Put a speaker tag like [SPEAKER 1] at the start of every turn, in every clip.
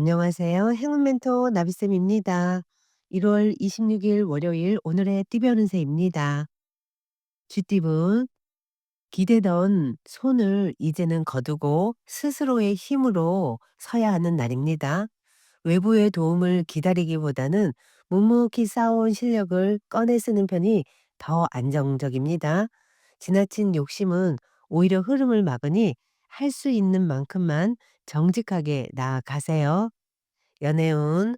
[SPEAKER 1] 안녕하세요. 행운 멘토 나비쌤입니다. 1월 26일 월요일 오늘의 띠별 운세입니다. 쥐띠분, 기대던 손을 이제는 거두고 스스로의 힘으로 서야 하는 날입니다. 외부의 도움을 기다리기보다는 묵묵히 쌓아온 실력을 꺼내 쓰는 편이 더 안정적입니다. 지나친 욕심은 오히려 흐름을 막으니 할 수 있는 만큼만 정직하게 나아가세요. 연애운,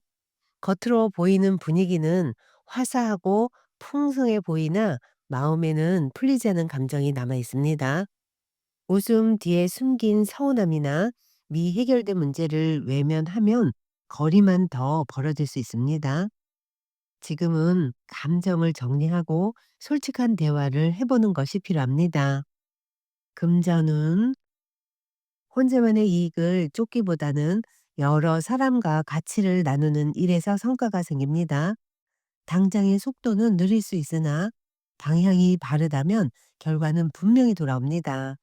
[SPEAKER 1] 겉으로 보이는 분위기는 화사하고 풍성해 보이나 마음에는 풀리지 않은 감정이 남아 있습니다. 웃음 뒤에 숨긴 서운함이나 미해결된 문제를 외면하면 거리만 더 벌어질 수 있습니다. 지금은 감정을 정리하고 솔직한 대화를 해보는 것이 필요합니다. 금전은 혼자만의 이익을 쫓기보다는 여러 사람과 가치를 나누는 일에서 성과가 생깁니다. 당장의 속도는 느릴 수 있으나 방향이 바르다면 결과는 분명히 돌아옵니다.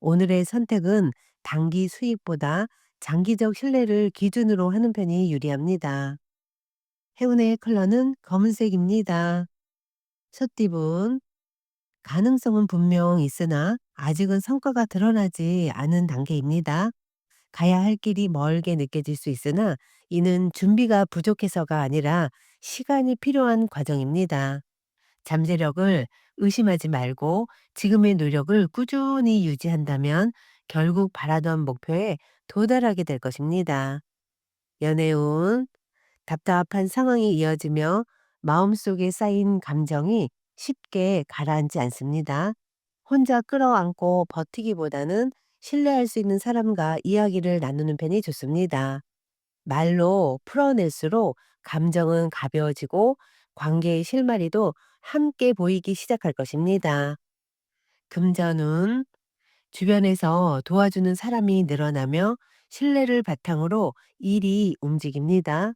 [SPEAKER 1] 오늘의 선택은 단기 수익보다 장기적 신뢰를 기준으로 하는 편이 유리합니다. 행운의 컬러는 검은색입니다. 숏띠분, 가능성은 분명 있으나 아직은 성과가 드러나지 않은 단계입니다. 가야 할 길이 멀게 느껴질 수 있으나 이는 준비가 부족해서가 아니라 시간이 필요한 과정입니다. 잠재력을 의심하지 말고 지금의 노력을 꾸준히 유지한다면 결국 바라던 목표에 도달하게 될 것입니다. 연애운, 답답한 상황이 이어지며 마음속에 쌓인 감정이 쉽게 가라앉지 않습니다. 혼자 끌어안고 버티기보다는 신뢰할 수 있는 사람과 이야기를 나누는 편이 좋습니다. 말로 풀어낼수록 감정은 가벼워지고 관계의 실마리도 함께 보이기 시작할 것입니다. 금전운, 주변에서 도와주는 사람이 늘어나며 신뢰를 바탕으로 일이 움직입니다.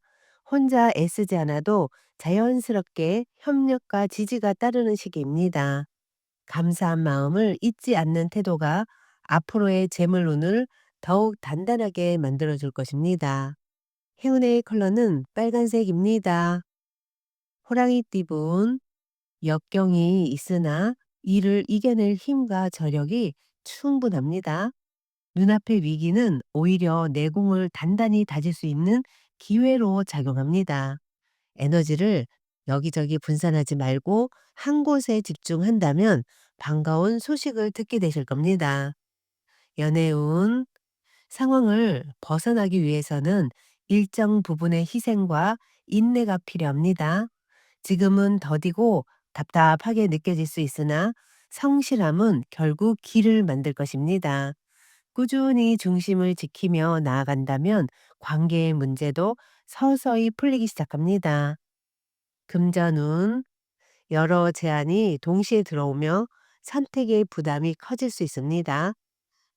[SPEAKER 1] 혼자 애쓰지 않아도 자연스럽게 협력과 지지가 따르는 시기입니다. 감사한 마음을 잊지 않는 태도가 앞으로의 재물운을 더욱 단단하게 만들어 줄 것입니다. 행운의 컬러는 빨간색입니다. 호랑이 띠분, 역경이 있으나 이를 이겨낼 힘과 저력이 충분합니다. 눈앞의 위기는 오히려 내공을 단단히 다질 수 있는 기회로 작용합니다. 에너지를 여기저기 분산하지 말고 한 곳에 집중한다면 반가운 소식을 듣게 되실 겁니다. 연애운 상황을 벗어나기 위해서는 일정 부분의 희생과 인내가 필요합니다. 지금은 더디고 답답하게 느껴질 수 있으나 성실함은 결국 길을 만들 것입니다. 꾸준히 중심을 지키며 나아간다면 관계의 문제도 서서히 풀리기 시작합니다. 금전운 여러 제안이 동시에 들어오며 선택의 부담이 커질 수 있습니다.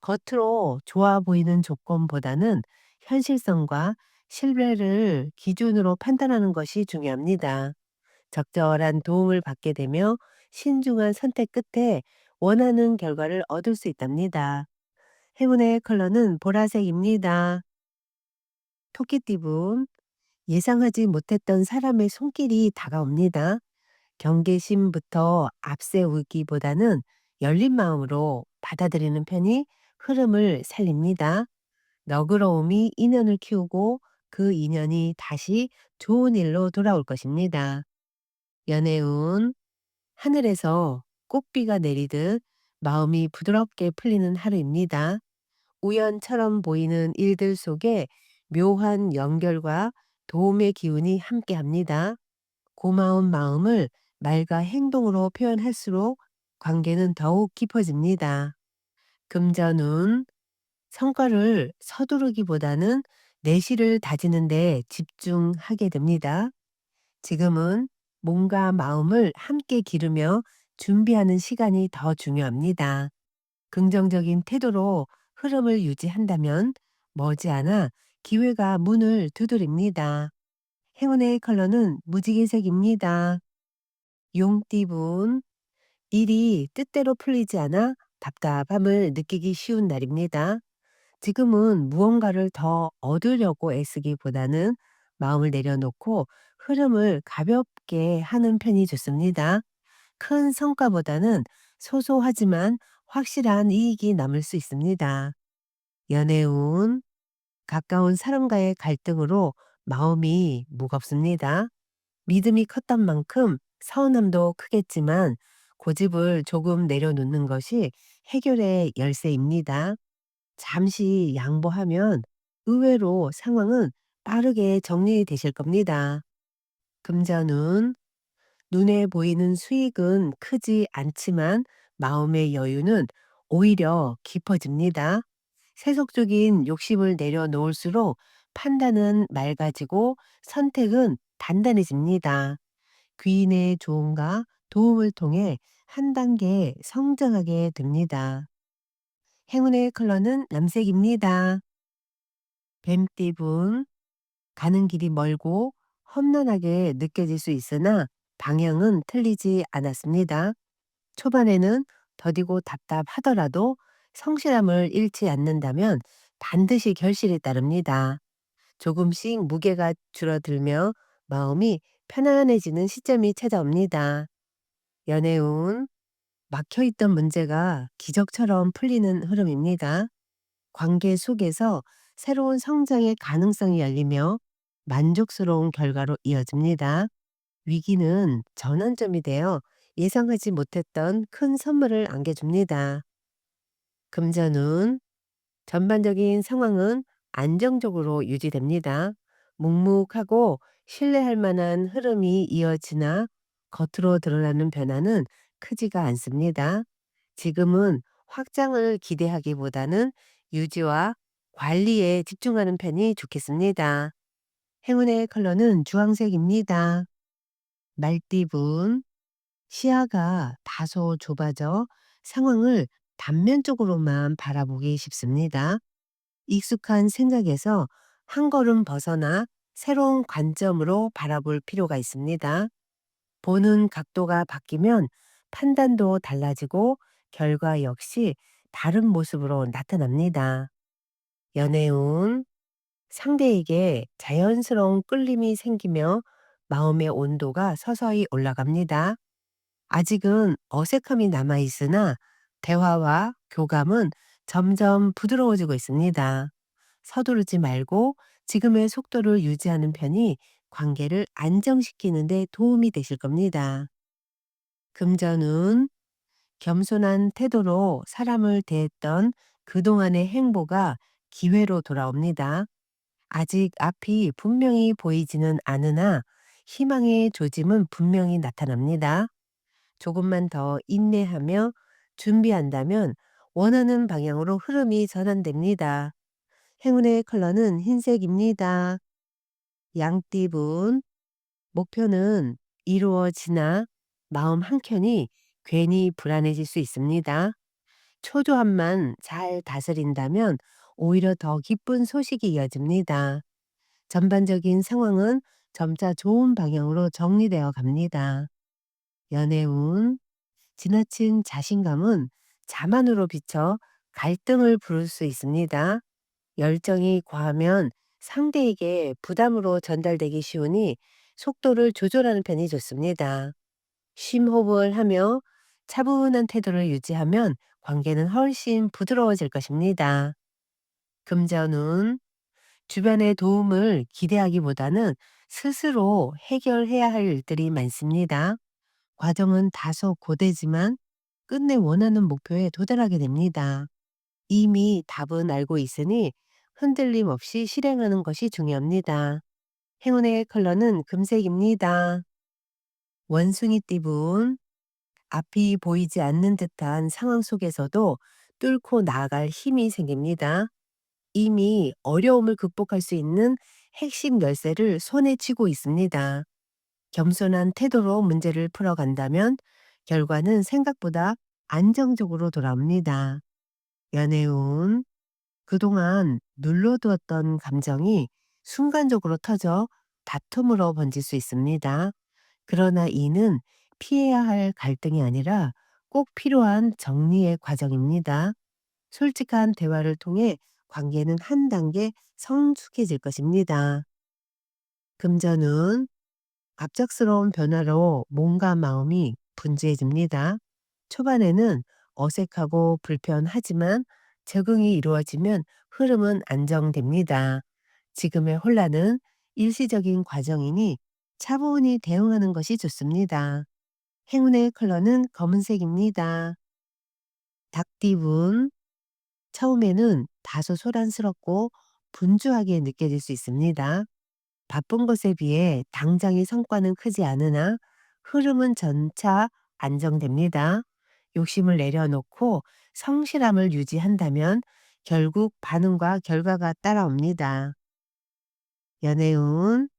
[SPEAKER 1] 겉으로 좋아 보이는 조건보다는 현실성과 신뢰를 기준으로 판단하는 것이 중요합니다. 적절한 도움을 받게 되며 신중한 선택 끝에 원하는 결과를 얻을 수 있답니다. 행운의 컬러는 보라색입니다. 토끼띠분, 예상하지 못했던 사람의 손길이 다가옵니다. 경계심부터 앞세우기보다는 열린 마음으로 받아들이는 편이 흐름을 살립니다. 너그러움이 인연을 키우고 그 인연이 다시 좋은 일로 돌아올 것입니다. 연애운, 하늘에서 꽃비가 내리듯 마음이 부드럽게 풀리는 하루입니다. 우연처럼 보이는 일들 속에 묘한 연결과 도움의 기운이 함께 합니다. 고마운 마음을 말과 행동으로 표현할수록 관계는 더욱 깊어집니다. 금전운, 성과를 서두르기보다는 내실을 다지는 데 집중하게 됩니다. 지금은 몸과 마음을 함께 기르며 준비하는 시간이 더 중요합니다. 긍정적인 태도로 흐름을 유지한다면 머지않아 기회가 문을 두드립니다. 행운의 컬러는 무지개색입니다. 용띠분, 일이 뜻대로 풀리지 않아 답답함을 느끼기 쉬운 날입니다. 지금은 무언가를 더 얻으려고 애쓰기보다는 마음을 내려놓고 흐름을 가볍게 하는 편이 좋습니다. 큰 성과보다는 소소하지만 확실한 이익이 남을 수 있습니다. 연애운, 가까운 사람과의 갈등으로 마음이 무겁습니다. 믿음이 컸던 만큼 서운함도 크겠지만 고집을 조금 내려놓는 것이 해결의 열쇠입니다. 잠시 양보하면 의외로 상황은 빠르게 정리되실 겁니다. 금전운, 눈에 보이는 수익은 크지 않지만 마음의 여유는 오히려 깊어집니다. 세속적인 욕심을 내려놓을수록 판단은 맑아지고 선택은 단단해집니다. 귀인의 조언과 도움을 통해 한 단계 성장하게 됩니다. 행운의 컬러는 남색입니다. 뱀띠분, 가는 길이 멀고 험난하게 느껴질 수 있으나 방향은 틀리지 않았습니다. 초반에는 더디고 답답하더라도 성실함을 잃지 않는다면 반드시 결실에 따릅니다. 조금씩 무게가 줄어들며 마음이 편안해지는 시점이 찾아옵니다. 연애운, 막혀있던 문제가 기적처럼 풀리는 흐름입니다. 관계 속에서 새로운 성장의 가능성이 열리며 만족스러운 결과로 이어집니다. 위기는 전환점이 되어 예상하지 못했던 큰 선물을 안겨줍니다. 금전운, 전반적인 상황은 안정적으로 유지됩니다. 묵묵하고 신뢰할 만한 흐름이 이어지나 겉으로 드러나는 변화는 크지가 않습니다. 지금은 확장을 기대하기보다는 유지와 관리에 집중하는 편이 좋겠습니다. 행운의 컬러는 주황색입니다. 말띠분, 시야가 다소 좁아져 상황을 단면적으로만 바라보기 쉽습니다. 익숙한 생각에서 한 걸음 벗어나 새로운 관점으로 바라볼 필요가 있습니다. 보는 각도가 바뀌면 판단도 달라지고 결과 역시 다른 모습으로 나타납니다. 연애운, 상대에게 자연스러운 끌림이 생기며 마음의 온도가 서서히 올라갑니다. 아직은 어색함이 남아 있으나 대화와 교감은 점점 부드러워지고 있습니다. 서두르지 말고 지금의 속도를 유지하는 편이 관계를 안정시키는 데 도움이 되실 겁니다. 금전운, 겸손한 태도로 사람을 대했던 그동안의 행보가 기회로 돌아옵니다. 아직 앞이 분명히 보이지는 않으나 희망의 조짐은 분명히 나타납니다. 조금만 더 인내하며 준비한다면 원하는 방향으로 흐름이 전환됩니다. 행운의 컬러는 흰색입니다. 양띠분, 목표는 이루어지나 마음 한켠이 괜히 불안해질 수 있습니다. 초조함만 잘 다스린다면 오히려 더 기쁜 소식이 이어집니다. 전반적인 상황은 점차 좋은 방향으로 정리되어 갑니다. 연애운, 지나친 자신감은 자만으로 비쳐 갈등을 부를 수 있습니다. 열정이 과하면 상대에게 부담으로 전달되기 쉬우니 속도를 조절하는 편이 좋습니다. 심호흡을 하며 차분한 태도를 유지하면 관계는 훨씬 부드러워질 것입니다. 금전운, 주변의 도움을 기대하기보다는 스스로 해결해야 할 일들이 많습니다. 과정은 다소 고되지만 끝내 원하는 목표에 도달하게 됩니다. 이미 답은 알고 있으니 흔들림 없이 실행하는 것이 중요합니다. 행운의 컬러는 금색입니다. 원숭이 띠분, 앞이 보이지 않는 듯한 상황 속에서도 뚫고 나아갈 힘이 생깁니다. 이미 어려움을 극복할 수 있는 핵심 열쇠를 손에 쥐고 있습니다. 겸손한 태도로 문제를 풀어간다면 결과는 생각보다 안정적으로 돌아옵니다. 연애운, 그동안 눌러두었던 감정이 순간적으로 터져 다툼으로 번질 수 있습니다. 그러나 이는 피해야 할 갈등이 아니라 꼭 필요한 정리의 과정입니다. 솔직한 대화를 통해 관계는 한 단계 성숙해질 것입니다. 금전은 갑작스러운 변화로 몸과 마음이 분주해집니다. 초반에는 어색하고 불편하지만 적응이 이루어지면 흐름은 안정됩니다. 지금의 혼란은 일시적인 과정이니 차분히 대응하는 것이 좋습니다. 행운의 컬러는 검은색입니다. 닭띠분 처음에는 다소 소란스럽고 분주하게 느껴질 수 있습니다. 바쁜 것에 비해 당장의 성과는 크지 않으나 흐름은 점차 안정됩니다. 욕심을 내려놓고 성실함을 유지한다면 결국 반응과 결과가 따라옵니다. 연애운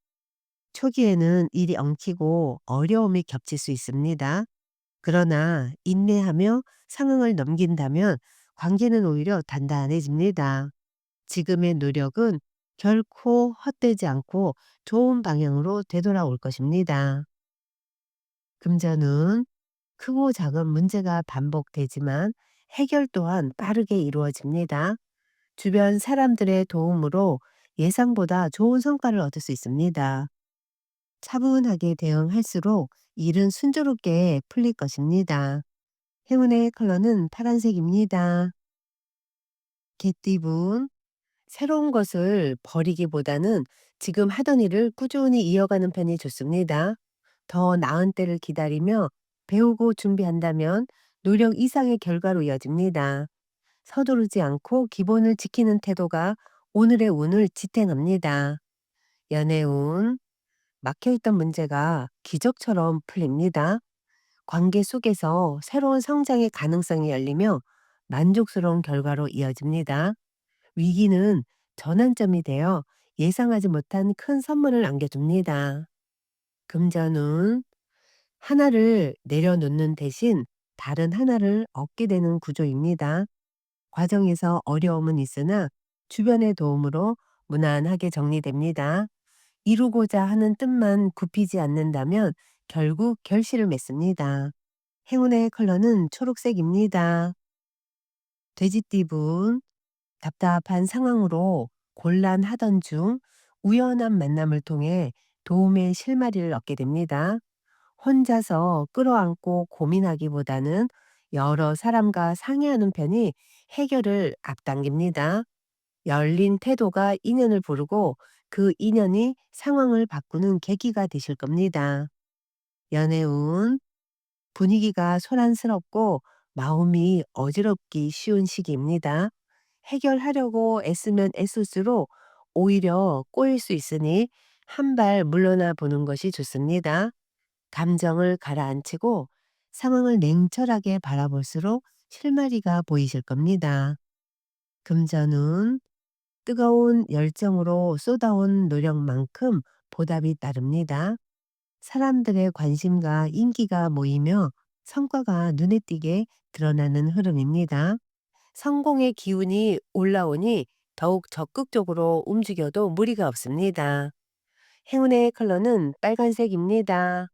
[SPEAKER 1] 초기에는 일이 엉키고 어려움이 겹칠 수 있습니다. 그러나 인내하며 상황을 넘긴다면 관계는 오히려 단단해집니다. 지금의 노력은 결코 헛되지 않고 좋은 방향으로 되돌아올 것입니다. 금전은 크고 작은 문제가 반복되지만 해결 또한 빠르게 이루어집니다. 주변 사람들의 도움으로 예상보다 좋은 성과를 얻을 수 있습니다. 차분하게 대응할수록 일은 순조롭게 풀릴 것입니다. 행운의 컬러는 파란색입니다. 개띠분 새로운 것을 버리기보다는 지금 하던 일을 꾸준히 이어가는 편이 좋습니다. 더 나은 때를 기다리며 배우고 준비한다면 노력 이상의 결과로 이어집니다. 서두르지 않고 기본을 지키는 태도가 오늘의 운을 지탱합니다. 연애운 막혀있던 문제가 기적처럼 풀립니다. 관계 속에서 새로운 성장의 가능성이 열리며 만족스러운 결과로 이어집니다. 위기는 전환점이 되어 예상하지 못한 큰 선물을 안겨줍니다. 금전운 하나를 내려놓는 대신 다른 하나를 얻게 되는 구조입니다. 과정에서 어려움은 있으나 주변의 도움으로 무난하게 정리됩니다. 이루고자 하는 뜻만 굽히지 않는다면 결국 결실을 맺습니다. 행운의 컬러는 초록색입니다. 돼지띠분 답답한 상황으로 곤란하던 중 우연한 만남을 통해 도움의 실마리를 얻게 됩니다. 혼자서 끌어안고 고민하기보다는 여러 사람과 상의하는 편이 해결을 앞당깁니다. 열린 태도가 인연을 부르고 그 인연이 상황을 바꾸는 계기가 되실 겁니다. 연애운 분위기가 소란스럽고 마음이 어지럽기 쉬운 시기입니다. 해결하려고 애쓰면 애쓸수록 오히려 꼬일 수 있으니 한 발 물러나 보는 것이 좋습니다. 감정을 가라앉히고 상황을 냉철하게 바라볼수록 실마리가 보이실 겁니다. 금전운 뜨거운 열정으로 쏟아온 노력만큼 보답이 따릅니다. 사람들의 관심과 인기가 모이며 성과가 눈에 띄게 드러나는 흐름입니다. 성공의 기운이 올라오니 더욱 적극적으로 움직여도 무리가 없습니다. 행운의 컬러는 빨간색입니다.